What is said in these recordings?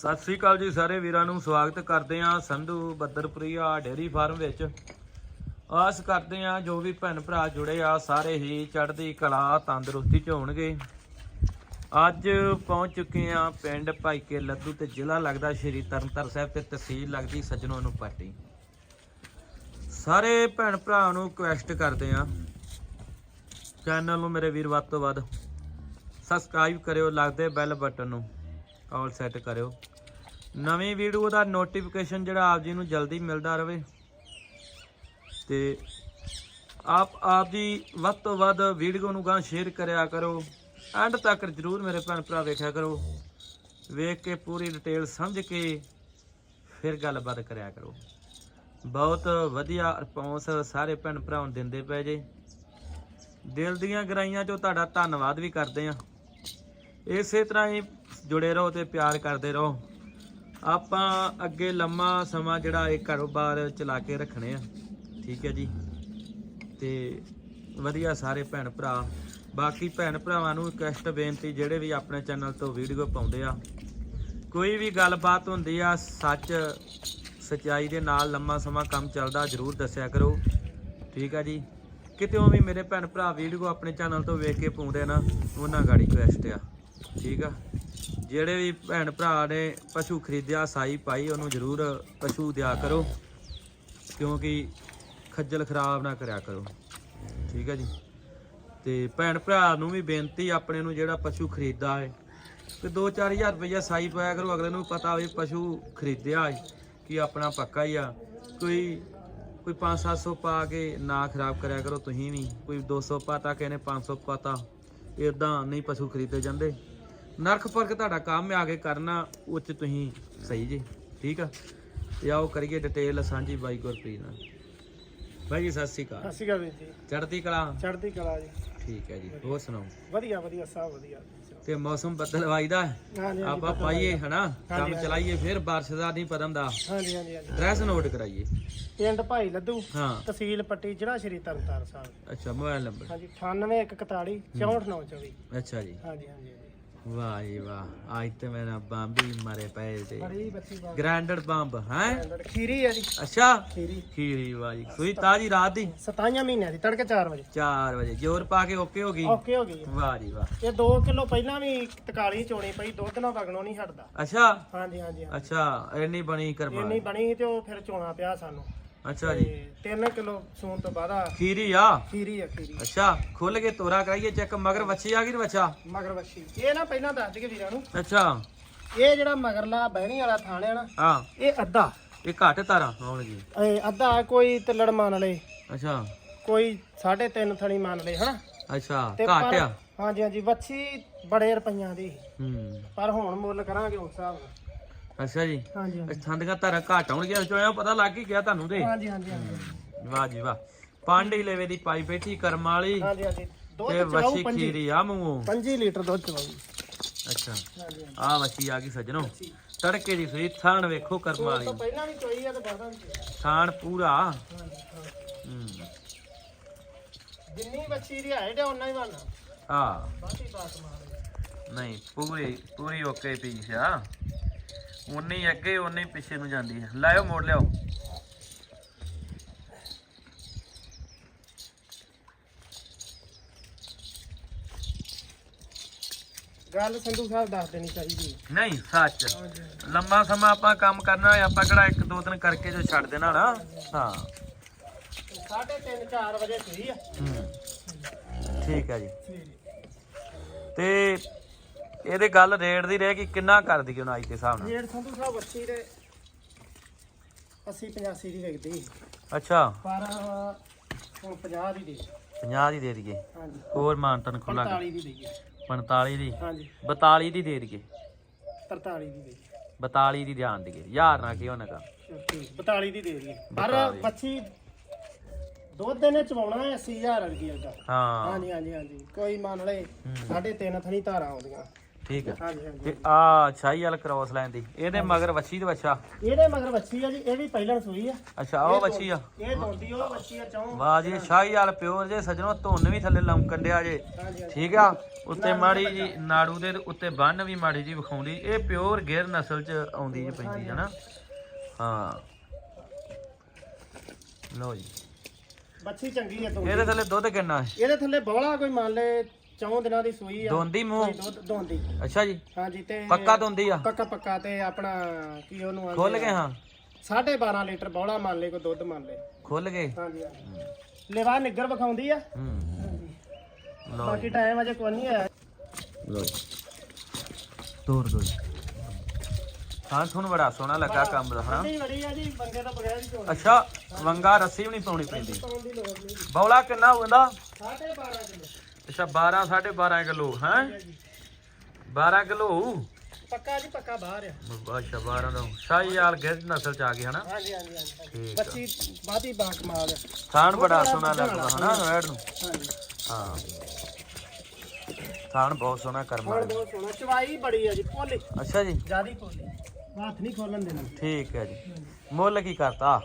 ਸਤਿ ਸ੍ਰੀ ਅਕਾਲ ਜੀ ਸਾਰੇ ਵੀਰਾਂ ਨੂੰ, ਸਵਾਗਤ ਕਰਦੇ ਆਂ ਸੰਧੂ ਬੱਦਰਪੁਰੀਆ ਡੇਰੀ ਫਾਰਮ ਵਿੱਚ। ਆਸ ਕਰਦੇ ਆਂ ਜੋ ਵੀ ਭੈਣ ਭਰਾ ਜੁੜੇ ਆ, ਸਾਰੇ ਹੀ ਚੜ੍ਹਦੀ ਕਲਾ, ਤੰਦਰੁਸਤੀ ਚ ਹੋਣਗੇ। ਅੱਜ ਪਹੁੰਚ ਚੁੱਕੇ ਆਂ ਪਿੰਡ ਭਾਈਕੇ ਲੱਦੂ ਤੇ ਜ਼ਿਲ੍ਹਾ ਲੱਗਦਾ ਸ਼੍ਰੀ ਤਰਨਤਾਰਨ ਸਾਹਿਬ ਤੇ ਤਹਿਸੀਲ ਲੱਗਦੀ ਸਜਣੋਂ ਨੂੰ ਪੱਟੀ ਸਾਰੇ ਭੈਣ ਭਰਾ ਨੂੰ ਰਿਕੁਐਸਟ ਕਰਦੇ ਆਂ ਚੈਨਲ ਨੂੰ ਮੇਰੇ ਵੀਰ ਵੱਧ ਤੋਂ ਵੱਧ ਸਬਸਕ੍ਰਾਈਬ ਕਰਿਓ, ਲੱਗਦੇ ਬੈਲ ਬਟਨ ਨੂੰ। ਆਲ ਸੈੱਟ ਕਰਿਓ। ਨਵੀਂ ਵੀਡੀਓ ਦਾ ਨੋਟੀਫਿਕੇਸ਼ਨ ਜਿਹੜਾ ਆਪ ਜੀ ਨੂੰ ਜਲਦੀ ਮਿਲਦਾ ਰਹੇ ਤੇ ਆਪ ਆਪ ਜੀ ਵੱਧ ਤੋਂ ਵੱਧ ਵੀਡੀਓ ਨੂੰ ਗਾਂ ਸ਼ੇਅਰ ਕਰਿਆ ਕਰੋ। ਐਂਡ ਤੱਕ ਜਰੂਰ ਮੇਰੇ ਭੈਣ ਭਰਾ ਵੇਖਿਆ ਕਰੋ। ਵੇਖ ਕੇ ਪੂਰੀ ਡਿਟੇਲ ਸਮਝ ਕੇ ਫਿਰ ਗੱਲਬਾਤ ਕਰਿਆ ਕਰੋ। ਬਹੁਤ ਵਧੀਆ ਰਿਸਪੌਂਸ ਸਾਰੇ ਭੈਣ ਭਰਾ ਨੂੰ ਦਿੰਦੇ ਪਏ ਜੇ। ਦਿਲ ਦੀਆਂ ਗਰਾਈਆਂ ਚੋਂ ਤੁਹਾਡਾ ਧੰਨਵਾਦ ਵੀ ਕਰਦੇ ਆ ਇਸੇ ਤਰ੍ਹਾਂ ਹੀ ਜੁੜੇ ਰਹੋ ਤੇ ਪਿਆਰ ਕਰਦੇ ਰਹੋ। ਆਪਾਂ ਅੱਗੇ ਲੰਮਾ ਸਮਾਂ ਜਿਹੜਾ ਇਹ ਕਾਰੋਬਾਰ ਚਲਾ ਕੇ ਰੱਖਣੇ ਆ। ਠੀਕ ਹੈ ਜੀ। ਤੇ ਵਧੀਆ ਸਾਰੇ ਭੈਣ ਭਰਾ। ਬਾਕੀ ਭੈਣ ਭਰਾਵਾਂ ਨੂੰ ਰਿਕਵੈਸਟ ਬੇਨਤੀ, ਜਿਹੜੇ ਵੀ ਆਪਣੇ ਚੈਨਲ ਤੋਂ ਵੀਡੀਓ ਪਾਉਂਦੇ ਆ, ਕੋਈ ਵੀ ਗੱਲਬਾਤ ਹੁੰਦੀ ਆ, ਸੱਚ, ਸਚਾਈ ਦੇ ਨਾਲ ਲੰਮਾ ਸਮਾਂ ਕੰਮ ਚੱਲਦਾ, ਜਰੂਰ ਦੱਸਿਆ ਕਰੋ। ਠੀਕ ਆ ਜੀ। ਕਿਤੇੋਂ ਵੀ ਮੇਰੇ ਭੈਣ ਭਰਾ ਵੀਡੀਓ ਆਪਣੇ ਚੈਨਲ ਤੋਂ ਵੇਖ ਕੇ ਪਾਉਂਦੇ ਨਾ, ਉਹਨਾਂ ਗਾੜੀ ਕੁਐਸਟ ਆ। ਠੀਕ ਆ। ਜਿਹੜੇ ਵੀ ਭੈਣ ਭਰਾ ਨੇ ਪਸ਼ੂ ਖਰੀਦਿਆ, ਸਾਈ ਪਾਈ ਉਹਨੂੰ ਜਰੂਰ ਪਸ਼ੂ ਦਿਆ ਕਰੋ, ਕਿਉਂਕਿ ਖੱਜਲ ਖਰਾਬ ਨਾ ਕਰਿਆ ਕਰੋ। ਠੀਕ ਹੈ ਜੀ? ਤੇ ਭੈਣ ਭਰਾ ਨੂੰ ਵੀ ਬੇਨਤੀ, ਆਪਣੇ ਨੂੰ ਜਿਹੜਾ ਪਸ਼ੂ ਖਰੀਦਦਾ ਹੈ, ਤੇ 2-4000 ਰੁਪਈਆ ਸਾਈ ਪਾਇਆ ਕਰੋ, ਅਗਲੇ ਨੂੰ ਪਤਾ ਹੋਵੇ ਪਸ਼ੂ ਖਰੀਦਿਆ ਹੈ, ਕਿ ਆਪਣਾ ਪੱਕਾ ਹੀ ਆ। ਕੋਈ ਕੋਈ 5-700 ਪਾ ਕੇ ਨਾ ਖਰਾਬ ਕਰਿਆ ਕਰੋ, ਤੁਸੀਂ ਵੀ। ਕੋਈ 200 ਪਾਤਾ ਕਿਸੇ ਨੇ 500 ਪਾਤਾ ਇਦਾਂ ਨਹੀਂ ਪਸ਼ੂ ਖਰੀਦੇ ਜਾਂਦੇ। ਨਰਖ ਫ਼ਰਕ ਤੁਹਾਡਾ ਕੰਮ ਆ ਕੇ ਕਰਨਾ ਉੱਚ ਤੁਸੀਂ ਸਹੀ ਜੀ ਠੀਕ ਆ? ਤੇ ਆਓ ਕਰੀਏ ਡਿਟੇਲ ਸਾਂਝੀ ਬਾਈ ਗੁਰਪ੍ਰੀਤ ਨਾਲ। ਬਾਈ ਜੀ ਸਤਿ ਸ਼੍ਰੀ ਅਕਾਲ। ਸਤਿ ਸ਼੍ਰੀ ਅਕਾਲ ਵੀਰ ਜੀ। ਚੜ੍ਹਦੀ ਕਲਾ? ਚੜ੍ਹਦੀ ਕਲਾ ਜੀ। ਠੀਕ ਹੈ ਜੀ ਹੋਰ ਸੁਣਾਓ? ਵਧੀਆ ਵਧੀਆ ਸਭ ਵਧੀਆ। ਤੇ ਮੌਸਮ ਬਦਲਵਾਈ ਦਾ ਹੈ। ਹਾਂਜੀ ਆਪਾਂ ਪਾਈਏ ਹਨਾ? ਕੰਮ। ਚਲਾਈਏ ਫਿਰ ਬਾਰਿਸ਼ ਦਾ ਨਹੀਂ ਪਤਨ ਦਾ। ਹਾਂਜੀ ਹਾਂਜੀ ਹਾਂਜੀ। ਡਰੈਸ ਨੋਟ ਕਰਾਈਏ। ਪਿੰਡ ਭਾਈ ਲੱਦੂ ਹਾਂ। ਤਹਿਸੀਲ ਪੱਟੀ ਜ਼ਿਲ੍ਹਾ ਸ਼੍ਰੀ ਤਰਨਤਾਰਨ ਸਾਹਿਬ। ਅੱਛਾ ਮੋਬਾਈਲ ਨੰਬਰ। ਹਾਂਜੀ 98141 64924 ਅੱਛਾ ਜੀ। ਹਾਂਜੀ ਹਾਂਜੀ ਹਾਂਜੀ। ਵਾਹ ਜੀ ਵਾਹ ਅੱਜ ਤੇ ਮੇਰਾ ਬੰਬ ਹੀ ਮਾਰੇ ਪਏ ਤੇ ਬੜੀ ਗ੍ਰੈਂਡਡ ਬੰਬ। ਹੈ? ਖੀਰੀ ਹੈ ਜੀ। ਅੱਛਾ ਖੀਰੀ। ਖੀਰੀ ਵਾਹ ਜੀ। ਸੂਈ ਤਾਜੀ ਰਾਤ ਦੀ? 27 ਮਹੀਨਿਆਂ ਦੀ ਤੜਕੇ 4 ਵਜੇ। 4 ਵਜੇ ਜੋਰ ਪਾ ਕੇ ਓਕੇ ਹੋ ਗਈ? ਓਕੇ ਹੋ ਗਈ। ਵਾਹ ਜੀ ਵਾਹ। ਇਹ 2 ਕਿਲੋ ਪਹਿਲਾਂ ਵੀ ਤਕਾਲੀ ਚੋਣੀ ਪਈ ਦੁੱਧ ਨਾਲ ਵਗਣੋਂ ਨਹੀਂ ਹਟਦਾ। ਅੱਛਾ? ਹਾਂਜੀ ਹਾਂਜੀ। ਅੱਛਾ ਇੰਨੀ ਬਣੀ ਕਰਮਾ ਇੰਨੀ ਬਣੀ ਤੇ ਉਹ ਫਿਰ ਚੋਣਾ ਪਿਆ ਸਾਨੂੰ। ਅੱਛਾ ਜੀ। ਤੇ 3 ਕਿਲੋ ਸੂਣ ਤੋਂ ਬਾਅਦ ਆ ਖੀਰੀ ਆ? ਖੀਰੀ ਆ ਖੀਰੀ। ਅੱਛਾ ਖੁੱਲ ਕੇ ਤੋਰਾ ਕਰਾਈਏ ਚੈੱਕ ਮਗਰ ਵੱਛੀ ਆ ਗਈ ਨਾ ਬੱਚਾ ਮਗਰ ਵੱਛੀ। ਇਹ ਨਾ ਪਹਿਲਾਂ ਦੱਸ ਦਈਏ ਵੀਰਾਂ ਨੂੰ। ਅੱਛਾ। ਇਹ ਜਿਹੜਾ ਮਗਰਲਾ ਬਹਿਣੀ ਵਾਲਾ ਥਾਣ ਹੈ ਨਾ ਹਾਂ। ਇਹ ਅੱਧਾ। ਇਹ ਘੱਟ ਤਾਰਾਂ ਆਉਣਗੀ ਇਹ ਅੱਧਾ ਕੋਈ ਤਲੜ ਮੰਨ ਲਏ। ਅੱਛਾ। ਕੋਈ 3.5 ਥਣੀ ਮੰਨ ਲਏ ਹਨਾ? ਅੱਛਾ ਘੱਟ ਆ। ਹਾਂਜੀ ਹਾਂਜੀ ਵੱਛੀ ਬੜੇ ਰੁਪਈਆਂ ਦੀ। ਹੂੰ। ਪਰ ਹੁਣ ਮੁੱਲ ਕਰਾਂਗੇ ਉਸ ਹਿਸਾਬ ਨਾਲ। ਅੱਛਾ ਜੀ। ਹਾਂਜੀ ਹਾਂਜੀ। ਅੱਛਾ ਦੀਆਂ ਤਾਰਾਂ ਘੱਟ ਆਉਣਗੀਆਂ ਵਿੱਚੋਂ ਐਂ ਪਤਾ ਲੱਗ ਹੀ ਗਿਆ ਤੁਹਾਨੂੰ ਤੇ। ਹਾਂਜੀ ਹਾਂਜੀ ਹਾਂਜੀ। ਵਾਹ ਜੀ ਵਾਹ। ਪਾਂਡੀ ਲੈਵੇ ਦੀ ਪਾਈ ਬੈਠੀ ਕਰਮ ਵਾਲੀ। ਹਾਂਜੀ ਹਾਂਜੀ। ਦੁੱਧ ਤੇ ਚਵਾਉ ਪੰਜੀ। ਖੀਰੀ ਆ ਮੂੰਹੋਂ। 5 ਲੀਟਰ ਦੁੱਧ ਚਵਾਉ ਅੱਛਾ। ਹਾਂਜੀ ਹਾਂਜੀ। ਆ ਵੱਛੀ ਆ ਗਈ ਸੱਜਣੋ। ਤੜਕੇ ਦੀ ਸੂਈ ਥਾਣ ਵੇਖੋ ਕਰਮ ਵਾਲੀ। ਤੋਂ ਪਹਿਲਾਂ ਵੀ ਚੋਈ ਆ ਤੇ ਬਾਦਾਂ ਵੀ ਚੋਈ ਥਾਣ ਪੂਰਾ। ਹਾਂਜੀ ਹਾਂ। ਹੂੰ ਜਿੰਨੀ ਵੱਛੀ ਦੀ ਹਾਈਟ ਹੈ ਉਨਾ ਹੀ ਬਣਨਾ ਆ ਬਾਕੀ ਬਾਤ ਮਾਰ। ਨਹੀਂ ਪੂਰੀ ਪੂਰੀ ਓਕੇ ਪੀਸ ਆ। ਉਨੀ ਅੱਗੇ ਉਨੀ ਪਿੱਛੇ ਨੂੰ ਜਾਂਦੀ ਹੈ ਲਾਇਓ ਮੋੜ ਲਿਓ ਗੱਲ ਸੰਧੂ ਸਾਹਿਬ ਦੱਸ ਦੇਣੀ ਚਾਹੀਦੀ ਨਹੀਂ ਸੱਚ। ਲੰਮਾ ਸਮਾਂ ਆਪਾਂ ਕੰਮ ਕਰਨਾ ਹੈ ਆਪਾਂ ਕਿਹੜਾ ਇੱਕ ਦੋ ਦਿਨ ਕਰਕੇ ਜੋ ਛੱਡ ਦੇਣਾ ਨਾ। ਹਾਂ। ਸਾਢੇ 3 4 ਵਜੇ ਸੂਈ ਆ। ਹੂੰ। ਠੀਕ ਹੈ ਜੀ। ਤੇ ਇਹਦੇ ਗੱਲ ਰੇਟ ਦੀ ਰਹਿ ਗਈ ਕਿੰਨਾ ਕਰ ਦਈਏ ਹੁਣ ਅੱਜ ਦੇ ਹਿਸਾਬ ਨਾਲ? ਰੇਟ ਸੰਧੂ ਸਾਹਿਬ 80 ਦੇ 80 85 ਦੀ ਵਿਕਦੀ ਅੱਛਾ। ਪਰ ਹੁਣ 50 ਦੀ ਦੇ 50 ਦੀ ਦੇ ਦਈਏ। ਹਾਂਜੀ। ਹੋਰ ਮਾਨਤਨ ਖੁੱਲਾ 45 ਦੀ ਦੇਈਏ। 45 ਦੀ। ਹਾਂਜੀ। 42 ਦੀ ਦੇ ਦਈਏ। 43 ਦੀ ਦੇਈਏ। 42 ਦੀ ਧਿਆਨ ਦਈਏ। ਯਾਰ ਨਾ ਕਰ। ਚਲੋ ਠੀਕ 42 ਦੀ ਦੇ ਦਈਏ। ਪਰ 42 ਬੱਚੀ ਦੁੱਧ ਇਹਨੇ ਚਵਾਉਣਾ ਹੈ 80000 ਰੁਪਏ ਦਾ। ਹਾਂ। ਹਾਂਜੀ ਹਾਂਜੀ ਹਾਂਜੀ। ਕੋਈ ਮੰਨ। ਸਾਢੇ ਤਿੰਨ ਥਣੀ ਧਾਰਾਂ ਆਉਂਦੀਆਂ। ਠੀਕ ਹਾਂਜੀ ਹਾਂਜੀ ਤੇ ਆ ਸ਼ਾਹੀ ਵਾਲ ਕ੍ਰੋਸ ਲਾਈਨ ਦੀ। ਇਹਦੇ ਮਗਰ ਵੱਛੀ ਤੇ ਵੱਛਾ। ਇਹਦੇ ਮਗਰ ਵੱਛੀ ਆ ਜੀ ਇਹ ਵੀ ਪਹਿਲਾਂ ਸੂਈ ਆ। ਅੱਛਾ ਉਹ ਵੱਛੀ ਆ। ਇਹ ਦੋਂਦੀ ਉਹ ਵੱਛੀ ਆ ਚੌਂ। ਵਾਹ ਜੀ ਸ਼ਾਹੀ ਵਾਲ ਪਿਓਰ ਜੇ ਸਜਣੋ ਧੁੰਨ ਵੀ ਥੱਲੇ ਲੰਕਣ ਡਿਆ ਜੇ। ਹਾਂਜੀ ਠੀਕ ਆ? ਉੱਤੇ ਮਾੜੀ ਜੀ ਨਾੜੂ ਦੇ ਉੱਤੇ ਬੰਨ ਵੀ ਮਾੜੀ ਜੀ ਵਿਖਾਉਂਦੀ। ਇਹ ਪਿਓਰ ਗੇਰ ਨਸਲ ਚ ਆਉਂਦੀ ਜੀ ਪੈਂਦੀ ਹੈ ਨਾ। ਹਾਂ। ਲੋ ਜੀ। ਵੱਛੀ ਚੰਗੀ ਆ ਦੋਂਦੀ ਇਹਦੇ ਥੱਲੇ ਦੁੱਧ ਕਿੰਨਾ ਹੈ? ਇਹਦੇ ਥੱਲੇ ਬੋਲਾ ਕੋਈ ਮੰਨ ਲੈ ਚੌਂ ਦਿਨਾਂ ਦੀ ਸੂਈ ਆ। ਦੋਂਦੀ ਮੂੰਹ? ਦੁੱਧ ਦੋਂਦੀ ਅੱਛਾ ਜੀ। ਹਾਂਜੀ ਤੇ ਪੱਕਾ ਦੋਂਦੀ ਆ? ਪੱਕਾ ਪੱਕਾ ਤੇ ਆਪਣਾ ਕੀ ਉਹਨੂੰ ਆਂਦੇ ਖੁੱਲ ਗਏ ਹਾਂ। ਸਾਢੇ 12 ਲੀਟਰ ਬੋਲਾ ਮੰਨ ਲੈ ਕੋ ਦੁੱਧ ਮੰਨ ਲੈ ਖੁੱਲ ਗਏ ਹਾਂਜੀ ਹਾਂਜੀ। ਲੇਵਾ ਨਿੱਗਰ ਵਿਖਾਉਂਦੀ ਆ। ਹੂੰ। ਲੋ ਬਾਕੀ ਟਾਈਮ ਅਜੇ ਕੋਈ ਨਹੀਂ ਆਇਆ। ਲੋ ਤੋੜ ਦੋ ਹਾਂ ਤੁਹਾਨੂੰ ਬੜਾ ਸੋਹਣਾ ਲੱਗਾ ਕੰਮ ਦਾ ਹਾਂ। ਨਹੀਂ ਵੜੀ ਆ ਜੀ ਬੰਦੇ ਤੋਂ ਬਗੈਰ ਹੀ ਚੋਣ ਅੱਛਾ ਵੰਗਾ ਰੱਸੀ ਵੀ ਨਹੀਂ ਪਾਉਣੀ ਪੈਂਦੀ। ਪਾਉਣ ਦੀ ਲੋੜ ਨਹੀਂ। ਬੌਲਾ ਕਿੰਨਾ ਹੁੰਦਾ? ਸਾਢੇ 12 ਕਿਲੋ। ਅੱਛਾ 12 12.5 ਕਿਲੋ ਹੈ? 12 ਕਿਲੋ? ਪੱਕਾ ਜੀ ਪੱਕਾ ਬਾਹਰ ਆ। ਅੱਛਾ 12 ਦਾ। ਸ਼ਾਹੀ ਵਾਲ ਗਿਰ ਨਸਲ ਚ ਆ ਗਈ ਹਨਾ? ਹਾਂਜੀ ਹਾਂਜੀ ਹਾਂਜੀ। ਠੀਕ ਆ। ਬੱਚੀ ਬਾਦੀ ਬਾ ਕਮਾਲ ਆ। ਥਾਣ ਬੜਾ ਸੋਹਣਾ ਲੱਗਦਾ ਹਨਾ ਰੈਡ ਨੂੰ? ਹਾਂਜੀ। ਹਾਂ। ਥਾਣ ਬਹੁਤ ਸੋਹਣਾ ਕਰਮ ਹੁਣ ਬਹੁਤ ਸੋਹਣਾ। ਚਵਾਈ ਬੜੀ ਆ ਜੀ ਪੋਲੀ। ਅੱਛਾ ਜੀ। ਜਿਆਦੀ ਪੋਲੀ। ਹੱਥ ਨਹੀਂ ਖੋਲਣ ਦੇਣਾ। ਠੀਕ ਹੈ ਜੀ। ਮੁੱਲ ਕੀ ਕਰਤਾ?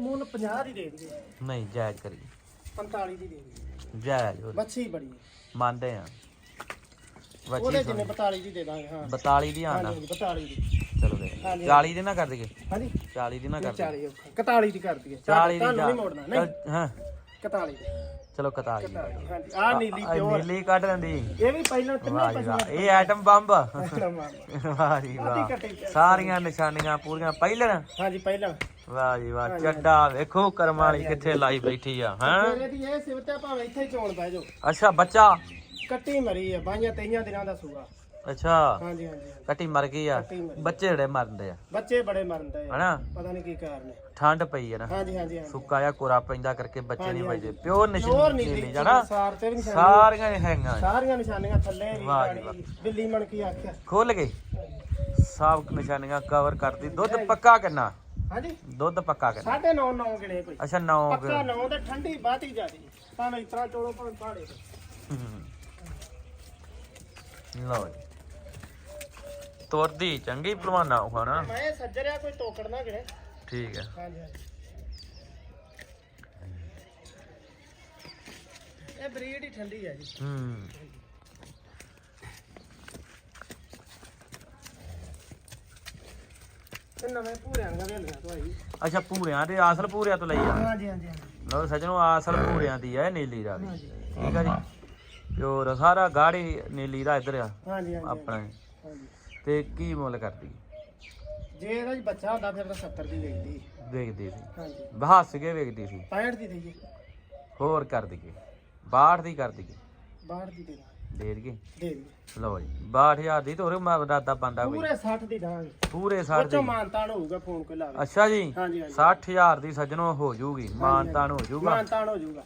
ਮੁੱਲ 50 ਦੀ ਦੇ ਦਈਏ। ਨਹੀਂ ਜਾਇਜ਼ ਕਰੀ 45 ਦੀ ਦੇ ਦਈਏ। ਜਾਇਜ਼ ਉਹ ਬੱਚੀ ਬੜੀ ਆ ਮੰਨਦੇ ਆ। ਉਹਦੇ ਬੱਚੀ ਜਿੰਨੇ 42 ਦੀ ਦੇ ਦਾਂਗੇ ਹਾਂ। 42 ਦੀ ਆਣਾ ਹਾਂਜੀ 42 ਦੀ। ਚਲੋ ਦੇ। ਹਾਂਜੀ। 40 ਦੀ ਨਾ ਕਰ ਦਈਏ। ਹਾਂਜੀ। 40 ਦੀ ਨਾ ਕਰ ਦਈਏ। 40 41 ਦੀ ਕਰ ਦਈਏ। 40 ਦੀ ਤੁਹਾਨੂੰ ਜਾ- ਨਹੀਂ ਮੋੜਨਾ ਨਹੀਂ? ਚੱਲ, ਹਾਂ। 41 ਦੀ। ਚਲੋ 41 ਦੀ। 41 ਹਾਂਜੀ। ਆ ਨੀਲੀ ਆ, ਪਿਓਰ। ਨੀਲੀ ਕੱਢ ਲੈਂਦੀ ਇਹ ਵੀ ਪਹਿਲਾਂ ਤਿੰਨੇ ਵਾਹ ਜੀ ਇਹ ਬੰਬ। ਜੀ। ਸਾਰੀਆਂ ਨਿਸ਼ਾਨੀਆਂ ਪੂਰੀਆਂ। ਪਹਿਲਣ ਹਾਂਜੀ ਪਹਿਲਾਂ। ਵਾਹ ਜੀ ਵਾਹ ਚੱਡਾ ਵੇਖੋ ਕਰਮ ਵਾਲੀ ਕਿੱਥੇ ਲਾਈ ਬੈਠੀ ਆ ਹਾਂ? ਤੇਰੇ ਦੀ ਇਹ ਸਿਵਤੇ ਭਾਵੇਂ ਇੱਥੇ ਹੀ ਚੋਣ ਬਹਿ ਜਾਓ। ਅੱਛਾ ਬੱਚਾ? ਕੱਟੀ ਮਰੀ ਆ ਬਾਈਆਂ ਤੇਈਆਂ ਦਿਨਾਂ ਦਾ ਸੂਆ। ਅੱਛਾ। ਹਾਂਜੀ ਹਾਂਜੀ। ਕੱਟੀ ਮਰ ਗਈ ਆ। ਕੱਟੀ ਮਰੀ ਬੱਚੇ ਜਿਹੜੇ ਮਰਦੇ ਆ। ਬੱਚੇ ਬੜੇ ਮਰਦੇ ਆ। ਹਨਾ? ਪਤਾ ਨਹੀਂ ਕੀ ਕਾਰਨ ਹੈ ਠੰਡ ਪਈ ਆ ਨਾ। ਹਾਂਜੀ ਹਾਂਜੀ ਹਾਂਜੀ। ਸੁੱਕਾ ਜਿਹਾ ਕੋਰਾ ਪੈਂਦਾ ਕਰਕੇ ਬੱਚੇ ਨਹੀਂ ਵੱਜਦੇ। ਪਿਓਰ ਹੋਰ ਨਿਸ਼ਾਨੀ ਨਹੀਂ ਨੀਲੀ ਜਾਣਾ। ਸਾਰ ਤੇ ਵੀ ਨਿਸ਼ਾਨੀ ਸਾਰੀਆਂ ਹੀ ਹੈਗੀਆਂ ਸਾਰੀਆਂ ਨਿਸ਼ਾਨੀਆਂ ਥੱਲੇ ਵੀ ਵਾਹ ਜੀ ਗਾੜੀ, ਬਿੱਲੀ ਮਣ ਕੀ ਆਖਿਆ। ਖੁੱਲ ਗਏ ਸਭ ਨਿਸ਼ਾਨੀਆਂ ਕਵਰ ਕਰਦੀ। ਦੁੱਧ ਪੱਕਾ ਕਿੰਨਾ? ਹਾਂਜੀ। ਦੁੱਧ ਪੱਕਾ ਸਾਢੇ ਨੌ ਨੌ ਗਿਣੇ ਕੋਈ। ਅੱਛਾ 9 ਪੱਕਾ ਨੌ ਤੇ ਠੰਡੀ ਬਾਤੀ ਜਾਦੀ ਭਾਵੇਂ ਇਤਰਾ ਚੋਲੋ ਭਾਵੇਂ ਪਾੜੇ ਲਓ ਜੀ। ਤੁਰਦੀ ਚੰਗੀ ਭਲਵਾਨਾ ਉਹ ਮੈਂ ਸੱਜਰਿਆ ਕੋਈ ਤੋਕੜ ਨਾ ਗਿਣੇ। ਠੀਕ ਹੈ। ਹਾਂਜੀ ਹਾਂਜੀ। ਇਹ ਬਰੀਡ ਹੀ ਠੰਡੀ ਹੈ ਜੀ। ਹੂੰ। ਤੇ ਨਵੇਂ ਭੂਰਿਆਂ ਦਾ ਵੇਲੀਆਂ ਤੋਂ ਆਈ ਅੱਛਾ ਪੂਰਿਆਂ ਦੇ ਆਸਲ ਪੂਰਿਆਂ ਤੋਂ ਲਈ ਆ? ਹਾਂਜੀ ਹਾਂਜੀ ਹਾਂਜੀ। ਲਓ ਸੱਜਣੋ ਆਸਲ ਪੂਰਿਆਂ ਦੀ ਹੈ ਨੀਲੀ ਦਾ ਵੀ ਠੀਕ ਆ ਜੀ? ਪਿਓਰ ਸਾਰਾ ਗਾੜੀ ਨੀਲੀ ਦਾ ਇੱਧਰ ਆ ਹਾਂਜੀ ਹਾਂਜੀ ਆਪਣਾ। ਹਾਂਜੀ। ਤੇ ਕੀ ਮੁੱਲ ਕਰਦੀ? ਜੇ ਇਹਦਾ ਜੀ ਬੱਚਾ ਹੁੰਦਾ ਫਿਰ ਤਾਂ 70 ਦੀ ਵੇਚਦੀ। ਵੇਚਦੀ ਸੀ। ਹਾਂਜੀ। ਬਹਾਸ ਕੇ ਵੇਚਦੀ ਸੀ। 65 ਦੀ ਦੇਈਏ। ਹੋਰ ਕਰ ਦਈਏ 62 ਦੀ ਕਰ ਦਈਏ 62 ਦੀ ਦੇ ਦਾਂ ਦੇ ਦਈਏ? ਦੇ ਲਓ ਜੀ 62000 ਦੀ ਤੇ ਹੋਰ ਦਾਦਾ ਬੰਦਾ ਕੋਈ। ਪੂਰੇ 60 ਦੀ ਦਾਂਗੇ। ਪੂਰੇ ਉਹ 60 ਚੋਂ ਦੀ। ਮਾਨਤਾਨ ਹੋਊਗਾ ਫੋਨ ਕੋਈ ਲਾਵੇ। ਅੱਛਾ ਜੀ ਹਾਂਜੀ ਹਾਂਜੀ। 60000 ਦੀ ਸੱਜਣੋ ਹੋ ਜੂਗੀ ਮਾਨਤਾਨ ਹੋ ਜੂਗਾ। ਮਾਨਤਾਨ ਹੋ ਜਾਊਗਾ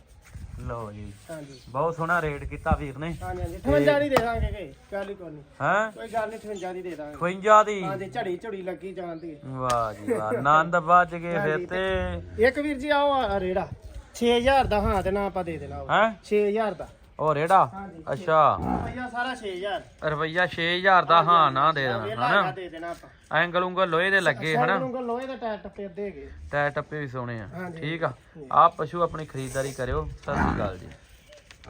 ਲਓ ਜੀ ਹਾਂਜੀ। ਬਹੁਤ ਸੋਹਣਾ ਰੇਟ ਕੀਤਾ ਵੀਰ ਨੇ। ਹਾਂਜੀ ਹਾਂਜੀ। 58 ਦੀ ਦੇ ਦਾਂਗੇ ਕਿ ਗੱਲ ਹੀ ਕੋਈ ਨਹੀਂ ਹੈ? ਕੋਈ ਗੱਲ ਨਹੀਂ 58 ਦੀ ਦੇ ਦਾਂਗੇ। 52 ਦੀ? ਹਾਂਜੀ ਝੜੀ ਝੜੀ ਲੱਗੀ ਜਾਂਦੀ ਵਾਹ ਜੀ ਵਾਹ ਆਨੰਦ ਵੱਜ ਗਏ ਫਿਰ ਤੇ। ਇੱਕ ਵੀਰ ਜੀ ਆਓ ਆ ਰੇੜਾ। 6000 ਦਾ ਹਾਂ ਤੇ ਨਾ ਆਪਾਂ ਦੇ ਦੇਣਾ ਉਹ। ਹੈ? 6000 ਦਾ। ਉਹ ਰੇੜਾ? ਹਾਂਜੀ। ਅੱਛਾ। ਰੁਪਈਆ ਸਾਰਾ 6000 ਰੁਪਈਆ 6000 ਦਾ ਹਾਂ ਨਾ ਦੇ ਦੇਣਾ ਹਨਾ? ਦੇ ਦੇਣਾ ਆਪਾਂ। ਐਂਗਲ ਉਂਗਲ ਲੋਹੇ ਦੇ ਲੱਗੇ ਹਨਾ? ਨੂੰ ਲੋਹੇ ਦਾ ਟਾਇਰ ਟੱਪੇ ਅੱਧੇ ਹੈਗੇ। ਟੱਪੇ ਵੀ ਸੋਹਣੇ ਆ। ਹਾਂਜੀ। ਠੀਕ ਆ। ਆ ਪਸ਼ੂ ਆਪਣੀ ਖਰੀਦਦਾਰੀ ਕਰਿਓ। ਸਤਿ ਸ਼੍ਰੀ ਅਕਾਲ ਜੀ।